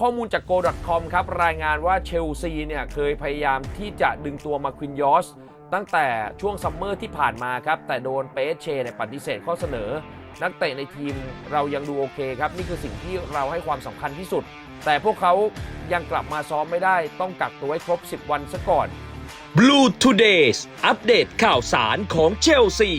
ข้อมูลจาก go.com ครับ รายงานว่าเชลซีเนี่ยเคยพยายามที่จะดึงตัวมาควินยอสตั้งแต่ช่วงซัมเมอร์ที่ผ่านมาครับ แต่โดนเปเชเนี่ยปฏิเสธข้อเสนอ นักเตะในทีมเรายังดูโอเคครับ นี่คือสิ่งที่เราให้ความสำคัญที่สุด แต่พวกเขายังกลับมาซ้อมไม่ได้ ต้องกักตัวให้ครบ 10 วันซะก่อน Blue Todays อัปเดตข่าวสารของเชลซี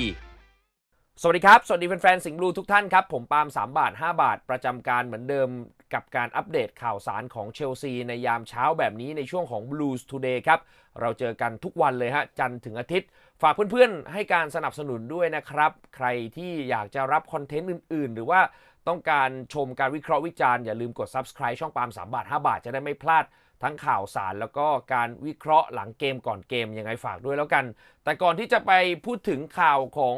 สวัสดีครับ สวัสดีแฟนๆ สิงห์บลูทุกท่านครับ ผมปาล์ม3 บาท 5 บาท ประจำการเหมือนเดิมกับการอัปเดตข่าวสารของเชลซี ในยามเช้าแบบนี้ในช่วงของ Blues Today ครับ เราเจอกันทุกวันเลยฮะ จันทร์ถึงอาทิตย์ ฝากเพื่อนๆ ให้การสนับสนุนด้วยนะครับ ใครที่อยากจะรับคอนเทนต์อื่นๆ หรือว่าต้องการชมการวิเคราะห์วิจารณ์อย่าลืมกด subscribe ช่องปาล์ม3บาท 5 บาทจะได้ไม่พลาด ทั้งข่าวสารแล้วก็การวิเคราะห์หลังเกมก่อนเกมยังไงฝากด้วยแล้วกัน แต่ก่อนที่จะไปพูดถึงข่าวของ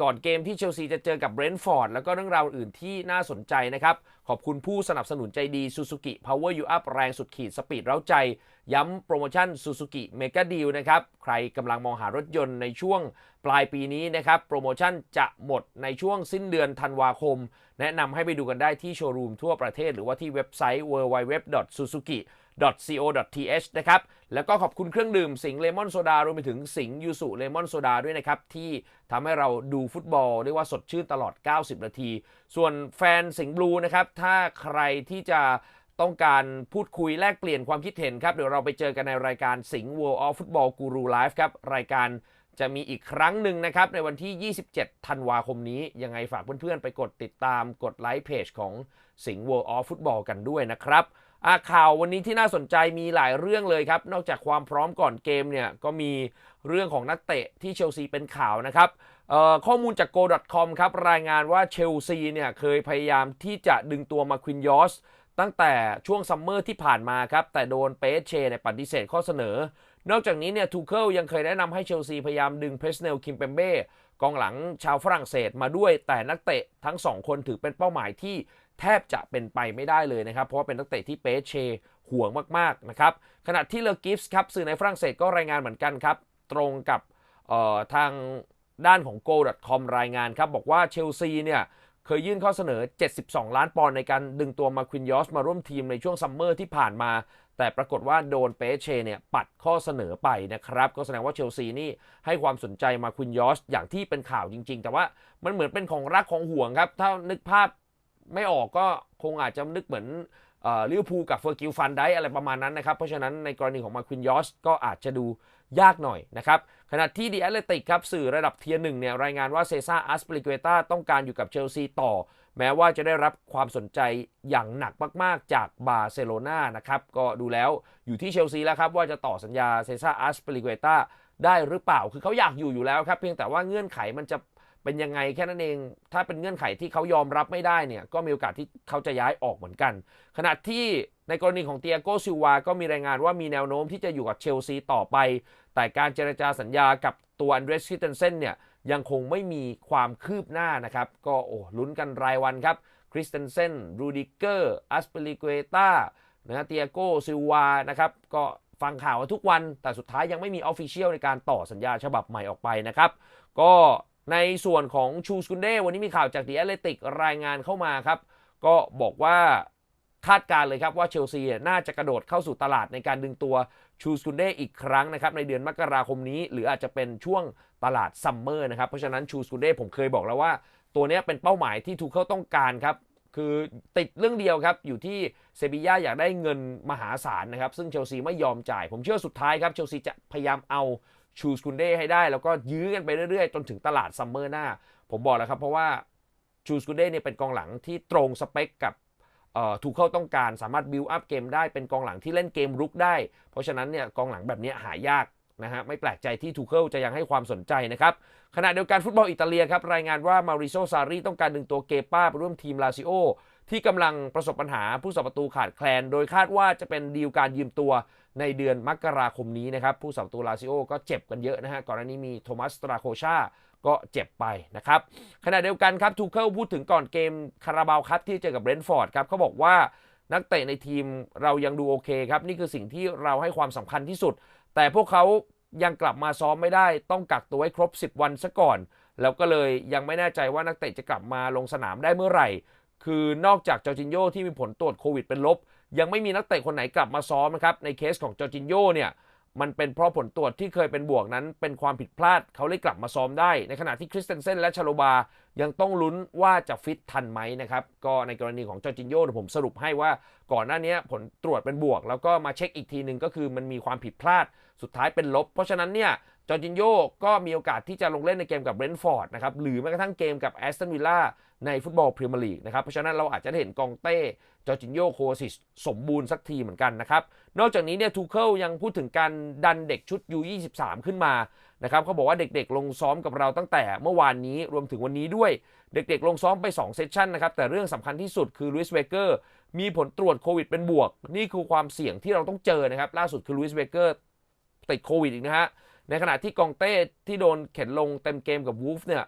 ก่อนเกมที่เชลซีจะเจอกับเบรนท์ฟอร์ดแล้วก็เรื่องราวอื่นที่น่าสนใจนะครับ ขอบคุณผู้สนับสนุนใจดี Suzuki Power You Up แรงสุดขีดสปีดเร้าใจ ย้ำโปรโมชั่น Suzuki Mega Deal นะครับ ใครกำลังมองหารถยนต์ในช่วงปลายปีนี้นะครับ โปรโมชั่นจะหมดในช่วงสิ้นเดือนธันวาคม แนะนำให้ไปดูกันได้ที่โชว์รูมทั่วประเทศ หรือว่าที่เว็บไซต์ www.suzuki co.th นะครับ แล้วก็ขอบคุณเครื่องดื่มสิงเลมอนโซดารวมไปถึงสิงยูสุเลมอนโซดาด้วยนะครับ ที่ทำให้เราดูฟุตบอลเรียกว่าสดชื่นตลอด 90 นาที ส่วนแฟนสิงบลูนะครับ ถ้าใครที่จะต้องการพูดคุยแลกเปลี่ยนความคิดเห็นครับ เดี๋ยวเราไปเจอกันในรายการสิงห์ World of Football Guru Live ครับ รายการจะมีอีกครั้งหนึ่งนะครับ ในวันที่ 27 ธันวาคมนี้ ยังไงฝากเพื่อนๆ ไปกดติดตามกดไลค์เพจของสิงห์ World of Football กันด้วยนะครับ ข่าววันนี้ที่น่าสนใจมีหลายเรื่องเลยครับ นอกจากความพร้อมก่อนเกมเนี่ยก็มีเรื่องของนักเตะที่เชลซีเป็นข่าวนะครับข้อมูลจาก go.com ครับรายงานว่าเชลซีเนี่ยเคยพยายามที่จะดึงตัวมาควินยอสตั้งแต่ช่วงซัมเมอร์ที่ผ่านมาครับ แต่โดนเปเชเนี่ปฏิเสธข้อเสนอ นอกจากนี้เนี่ยทูเคิลยังเคยแนะนำให้เชลซีพยายามดึงเพสเนลคิมเปมเบ้กองหลังชาวฝรั่งเศสมาด้วยแต่นักเตะทั้งสองคนถือเป็นเป้าหมายที่ แทบจะเป็นไปไม่ได้เลยนะครับ เพราะว่าเป็นนักเตะที่เปเชห่วงมากๆนะครับ ขณะที่เลอกิฟส์ครับสื่อในฝรั่งเศสก็รายงานเหมือนกันครับ ตรงกับทางด้านของ go.com รายงานครับบอกว่าเชลซีเนี่ยเคยยื่นข้อเสนอ 72 ล้านปอนด์ในการดึงตัวมาควินยอสมาร่วมทีมในช่วงซัมเมอร์ที่ผ่านมา แต่ปรากฏว่าโดนเปเชเนี่ยปัดข้อเสนอไปนะครับ ก็แสดงว่าเชลซีนี่ให้ความสนใจมาควินยอสอย่างที่เป็นข่าวจริง ๆ แต่ว่ามันเหมือนเป็นของรักของห่วงครับ ถ้านึกภาพ ไม่ออกก็คงอาจจะนึกเหมือนลิเวอร์พูลกับเฟอร์กิลฟันได้อะไรประมาณนั้นนะครับ เพราะฉะนั้นในกรณีของมาควินยอสก็อาจจะดูยากหน่อยนะครับ ขณะที่ดีแอตเลติกครับ สื่อระดับเทียร์หนึ่งเนี่ยรายงานว่าเซซ่าอัสปลิเกตาต้องการอยู่กับเชลซีต่อ แม้ว่าจะได้รับความสนใจอย่างหนักมาก ๆ จากบาร์เซโลนานะครับ ก็ดูแล้วอยู่ที่เชลซีแล้วครับ ว่าจะต่อสัญญาเซซ่าอัสปลิเกตาได้หรือเปล่า คือเขาอยากอยู่อยู่แล้วครับ เพียงแต่ว่าเงื่อนไขมันจะ เป็นยังไงแค่นั้นเอง ถ้าเป็นเงื่อนไขที่เขายอมรับไม่ได้เนี่ย ก็มีโอกาสที่เขาจะย้ายออกเหมือนกัน ขณะที่ในกรณีของเตียโกซิวา ก็มีรายงานว่ามีแนวโน้มที่จะอยู่กับเชลซีต่อไป แต่การเจรจาสัญญากับตัวอันเดรสคิเทนเซนเนี่ยยังคงไม่มีความคืบหน้านะครับ ก็โอ้ลุ้นกันรายวันครับคริสเตนเซนรูดิเกอร์อัสเปริเกตานะเตียโกซิวานะครับก็ฟังข่าวทุกวัน แต่สุดท้ายยังไม่มีออฟฟิเชียลในการต่อสัญญาฉบับใหม่ออกไปนะครับ ก็ ในส่วนของชูสกุนเดวันนี้มีข่าวจากดีแอตเลติกรายงานเข้ามาครับ ก็บอกว่าคาดการเลยครับว่าเชลซีน่าจะกระโดดเข้าสู่ตลาดในการดึงตัวชูสกุนเดอีกครั้งนะครับในเดือนมกราคมนี้ หรืออาจจะเป็นช่วงตลาดซัมเมอร์นะครับเพราะฉะนั้นชูสกุนเดผมเคยบอกแล้วว่า ตัวนี้เป็นเป้าหมายที่ทูเคิลต้องการครับคือติดเรื่องเดียวครับ อยู่ที่เซบีย่าอยากได้เงินมหาศาลนะครับ ซึ่งเชลซีไม่ยอมจ่าย ผมเชื่อสุดท้ายครับเชลซีจะพยายามเอา ชูสกุนเดให้ได้ แล้วก็ยื้อกันไปเรื่อยๆ จนถึงตลาดซัมเมอร์หน้า ผมบอกแล้วครับ เพราะว่าชูสกุนเดเนี่ยเป็นกองหลังที่ตรงสเปคกับทูเคิลต้องการสามารถบิวอัพเกมได้เป็นกองหลังที่เล่นเกมรุกได้ เพราะฉะนั้นเนี่ยกองหลังแบบนี้หายากนะฮะไม่แปลกใจที่ทูเคิลจะยังให้ความสนใจนะครับ ขณะเดียวกันฟุตบอลอิตาเลียครับ รายงานว่ามาริโซซารีต้องการดึงตัวเกป้าไปร่วมทีมลาซิโอ ที่กำลังประสบปัญหาผู้สับประตูขาดแคลน โดยคาดว่าจะเป็นดีลการยืมตัวในเดือนมกราคมนี้นะครับ ผู้สับประตูลาซิโอก็เจ็บกันเยอะนะฮะ ก่อนหน้านี้มีโทมัสตราโคชาก็เจ็บไปนะครับ ขณะเดียวกันครับทูเคิลพูดถึงก่อนเกมคาราบาวคัพที่เจอกับเบรนท์ฟอร์ดครับเขาบอกว่านักเตะในทีมเรายังดูโอเคครับ นี่คือสิ่งที่เราให้ความสำคัญที่สุด แต่พวกเขายังกลับมาซ้อมไม่ได้ ต้องกักตัวให้ครบ 10 วันซะก่อน แล้วก็เลยยังไม่แน่ใจว่านักเตะจะกลับมาลงสนามได้เมื่อไหร่ คือนอกจากจอร์จินโยที่มีผลตรวจโควิดเป็นลบ ยังไม่มีนักเตะคนไหนกลับมาซ้อมนะครับ ในเคสของจอร์จินโยเนี่ยมันเป็นเพราะผลตรวจที่เคยเป็นบวกนั้น เป็นความผิดพลาดเขาเลยกลับมาซ้อมได้ ในขณะที่คริสเตนเซนและชาโลบา ยังต้องลุ้นว่าจะฟิตทันไหมนะครับ ก็ในกรณีของจอร์จินโยผมสรุปให้ว่าก่อนหน้านี้ผลตรวจเป็นบวก แล้วก็มาเช็คอีกทีหนึ่งก็คือมันมีความผิดพลาดสุดท้ายเป็นลบ เพราะฉะนั้นเนี่ยจอร์จินโยก็มีโอกาสที่จะลงเล่นในเกมกับเบรนท์ฟอร์ดนะครับหรือแม้กระทั่งเกมกับแอสตันวิลล่า ในฟุตบอลพรีเมียร์ลีกนะครับ เพราะฉะนั้นเราอาจจะได้เห็นกองเต้ จอร์จินโยโคซิสสมบูรณ์สักทีเหมือนกันนะครับ นอกจากนี้เนี่ยทูเคิลยังพูดถึงการดันเด็กชุด U23 ขึ้นมานะครับเขาบอกว่าเด็กๆ ลงซ้อมกับเราตั้งแต่เมื่อวานนี้รวมถึงวันนี้ด้วยเด็กๆ ลงซ้อมไป 2 เซสชันนะครับ แต่เรื่องสำคัญที่สุดคือลุยส์เบเกอร์มีผลตรวจโควิดเป็นบวก นี่คือความเสี่ยงที่เราต้องเจอนะครับล่าสุดคือลุยส์เบเกอร์ติดโควิดอีกนะฮะในขณะที่กองเต้ที่โดนเข็นลงเต็มเกมกับวูฟเนี่ย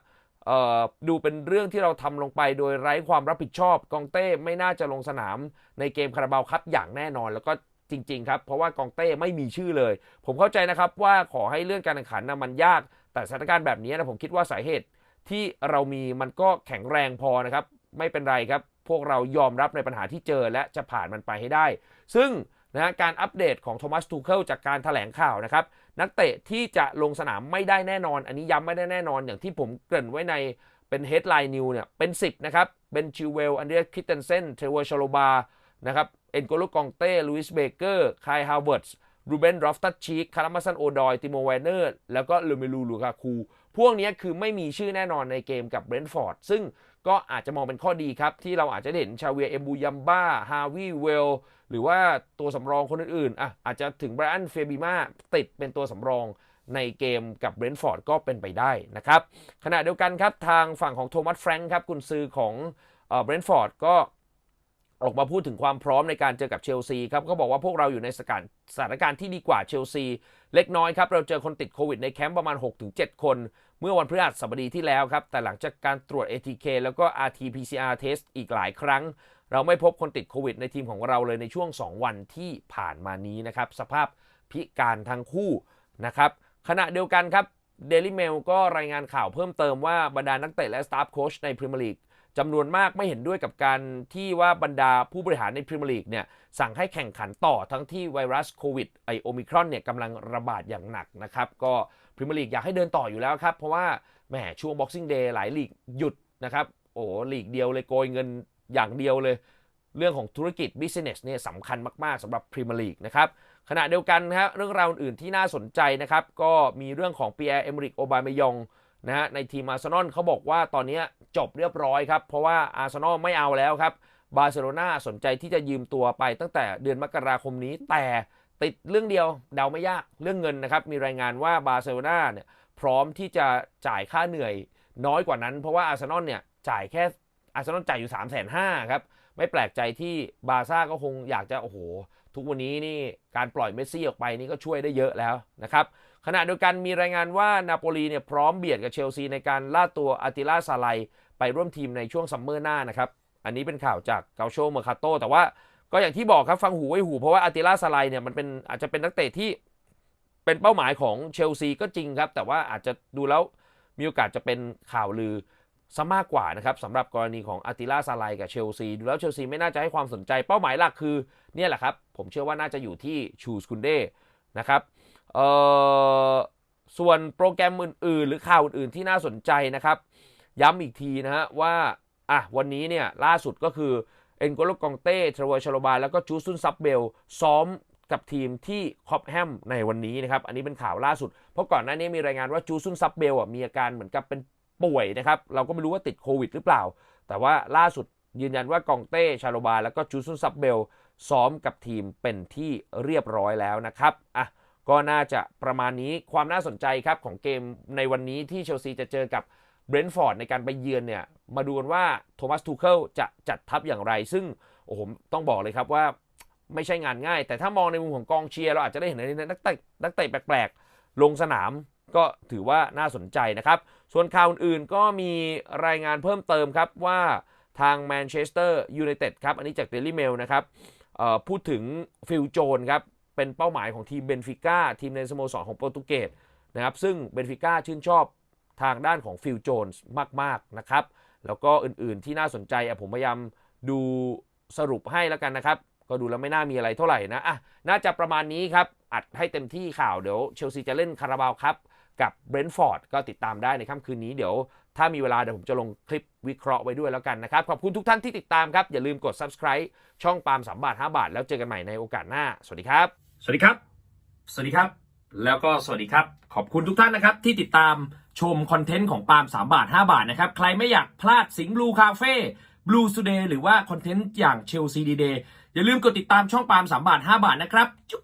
ดูเป็นเรื่องที่เราทำลงไปโดยไร้ความรับผิดชอบ กองเต้ไม่น่าจะลงสนามในเกมคาราบาวคัพอย่างแน่นอน แล้วก็จริง ๆ ครับ เพราะว่ากองเต้ไม่มีชื่อเลย ผมเข้าใจนะครับว่าขอให้เลื่อนการแข่งขันนะมันยาก แต่สถานการณ์แบบนี้นะผมคิดว่าสาเหตุที่เรามีมันก็แข็งแรงพอนะครับ ไม่เป็นไรครับ พวกเรายอมรับในปัญหาที่เจอและจะผ่านมันไปให้ได้ ซึ่ง นะการอัปเดตของโทมัสทูเคิลจากการถแถลงข่าวนะครับ นักเตะที่จะลงสนามไม่ได้แน่นอน อันนี้ย้ำไม่ได้แน่นอน อย่างที่ผมเกริ่นไว้ในเป็น headline new เนี่ยเป็น 10 นะครับเป็นชิวเวลอันเดรียคิตเทนเซนเทเวอร์ชโลบานะครับเอ็นโกโลกองเต้ลุยส์เบเกอร์คายฮาวเวิร์ดรูเบนรอฟตัชชีคคารามาซันโอดอยติโมแวนเนอร์แล้วก็ลูเมลูลูกาคูพวกนี้คือไม่มีชื่อแน่นอนในเกมกับเบรนท์ฟอร์ดซึ่ง ก็อาจจะมองเป็นข้อดีครับ ที่เราอาจจะเห็นชาเวียเอมบูยัมบ้าฮาวิเวลหรือว่าตัวสำรองคนอื่นๆอะอาจจะถึงไบรอันเฟบิมาติดเป็นตัวสำรองในเกมกับเบรนท์ฟอร์ดก็เป็นไปได้นะครับขณะเดียวกันครับทางฝั่งของโทมัสแฟรงค์ครับกุนซือของเบรนท์ฟอร์ดก็ ออกมาพูดถึงความพร้อมในการเจอกับเชลซีครับเขาบอกว่าพวกเราอยู่ในสถานสถานการณ์ที่ดีกว่าเชลซี เล็กน้อยครับ เราเจอคนติดโควิดในแคมป์ประมาณ 6-7 คน เมื่อวันพฤหัสบดีที่แล้วครับ แต่หลังจากการตรวจ ATK แล้วก็ RT-PCR test อีกหลายครั้ง เราไม่พบคนติดโควิดในทีมของเราเลยในช่วง 2 วันที่ผ่านมานี้นะครับสภาพพิการทั้งคู่นะครับขณะเดียวกันครับ Daily Mail ก็รายงานข่าวเพิ่มเติมว่าบรรดานักเตะและสตาฟโค้ชในพรีเมียร์ลีก จำนวนมากไม่เห็นด้วยกับการที่ว่าบรรดาผู้บริหารในพรีเมียร์ลีกเนี่ยสั่งให้แข่งขันต่อทั้งที่ไวรัสโควิดไอโอมิครอนเนี่ยกำลังระบาดอย่างหนักนะครับ ก็พรีเมียร์ลีกอยากให้เดินต่ออยู่แล้วครับ เพราะว่าแหมช่วง Boxing Day หลายลีกหยุดนะครับ โอ้ลีกเดียวเลยโกยเงินอย่างเดียวเลย เรื่องของธุรกิจ business เนี่ยสำคัญมาก ๆสำหรับพรีเมียร์ลีกนะครับขณะเดียวกันนะฮะเรื่องราวอื่นที่น่าสนใจนะครับ ก็มีเรื่องของเปียร์เอมริกโอบามยอง นะฮะในทีมอาร์เซนอลเขาบอกว่าตอนนี้จบเรียบร้อยครับ เพราะว่าอาร์เซนอลไม่เอาแล้วครับบาร์เซโลนาสนใจที่จะยืมตัวไปตั้งแต่เดือนมกราคมนี้แต่ติดเรื่องเดียวเดาไม่ยากเรื่องเงินนะครับ มีรายงานว่าบาร์เซโลนาเนี่ยพร้อมที่จะจ่ายค่าเหนื่อยน้อยกว่านั้น เพราะว่าอาร์เซนอลเนี่ยจ่ายแค่อาร์เซนอลจ่ายอยู่ 3 5 0 0 0ครับ ไม่แปลกใจที่บาร์ซ่าก็คงอยากจะโอ้โห ทุกวันนี้นี่การปล่อยเมสซี่ออกไปนี่ก็ช่วยได้เยอะแล้วนะครับขณะเดียวกันมีรายงานว่านาโปลีเนี่ยพร้อมเบียดกับเชลซีในการล่าตัวอาติล่าซาไลไปร่วมทีมในช่วงซัมเมอร์หน้านะครับ อันนี้เป็นข่าวจากเกาโชเมอร์คาโตแต่ว่าก็อย่างที่บอกครับฟังหูไว้หู เพราะว่าอาติล่าซาไลเนี่ยมันเป็นอาจจะเป็นนักเตะที่เป็นเป้าหมายของเชลซีก็จริงครับ แต่ว่าอาจจะดูแล้วมีโอกาสจะเป็นข่าวลือ ซะมากกว่านะครับสำหรับกรณีของอาติล่าซาไลกับเชลซีดูแล้วเชลซีไม่น่าจะให้ความสนใจเป้าหมายหลักคือเนี่ยแหละครับ ผมเชื่อว่าน่าจะอยู่ที่ชูสคุนเดนะครับเอ่อส่วนโปรแกรมอื่นๆ หรือข่าวอื่นๆที่น่าสนใจนะครับ ย้ำอีกทีนะฮะว่าอะวันนี้เนี่ยล่าสุดก็คือเอ็นโกโลกองเต้ทรเวอร์ชโลบาแล้วก็จูซุนซับเบลซ้อมกับทีมที่คอปแฮมในวันนี้นะครับ อันนี้เป็นข่าวล่าสุด เพราะก่อนหน้านี้มีรายงานว่าจูซุนซับเบลอะมีอาการเหมือนกับเป็น ป่วยนะครับ เราก็ไม่รู้ว่าติดโควิดหรือเปล่า แต่ว่าล่าสุดยืนยันว่ากองเต้ ชาโลบา แล้วก็จูซุนซับเบล ซ้อมกับทีมเป็นที่เรียบร้อยแล้วนะครับ อะ ก็น่าจะประมาณนี้ความน่าสนใจครับของเกมในวันนี้ที่เชลซีจะเจอกับเบรนท์ฟอร์ดในการไปเยือนเนี่ย มาดูกันว่าโทมัสทูเคิลจะจัดทัพอย่างไร ซึ่งโอ้โหต้องบอกเลยครับว่าไม่ใช่งานง่าย แต่ถ้ามองในมุมของกองเชียร์เราอาจจะได้เห็นนักเตะนักเตะแปลกๆ ลงสนามก็ถือว่าน่าสนใจนะครับ ส่วนข่าวอื่นๆก็มีรายงานเพิ่มเติมครับว่าทางแมนเชสเตอร์ยูไนเต็ดครับ อันนี้จากเดลี่เมลนะครับพูดถึงฟิลโจนครับเป็นเป้าหมายของทีมเบนฟิก้าทีมในสโมสรของโปรตุเกสนะครับซึ่งเบนฟิก้าชื่นชอบทางด้านของฟิลโจนส์มาก ๆ นะครับ แล้วก็อื่นๆที่น่าสนใจผมพยายามดูสรุปให้แล้วกันนะครับ ก็ดูแล้วไม่น่ามีอะไรเท่าไหร่นะอะน่าจะประมาณนี้ครับ อัดให้เต็มที่ข่าวเดี๋ยวเชลซีจะเล่นคาราบาวครับ กับเบรนท์ฟอร์ดก็ติดตามได้ในค่ำคืนนี้เดี๋ยว ถ้ามีเวลาเดี๋ยวผมจะลงคลิปวิเคราะห์ไว้ด้วยแล้วกันนะครับ ขอบคุณทุกท่านที่ติดตามครับ อย่าลืมกด subscribe ช่องปาล์ม3บาท5บาท แล้วเจอกันใหม่ในโอกาสหน้า สวัสดีครับ สวัสดีครับ สวัสดีครับ แล้วก็สวัสดีครับ ขอบคุณทุกท่านนะครับ ที่ติดตามชมคอนเทนต์ของปาล์ม3บาท5บาทนะครับใครไม่อยากพลาดสิงห์บลูคาเฟ่บลูสเดย์หรือว่าคอนเทนต์อย่างเชลซีดีเดย์อย่าลืมกดติดตามช่องปาล์ม3บาท5บาทนะครับจุก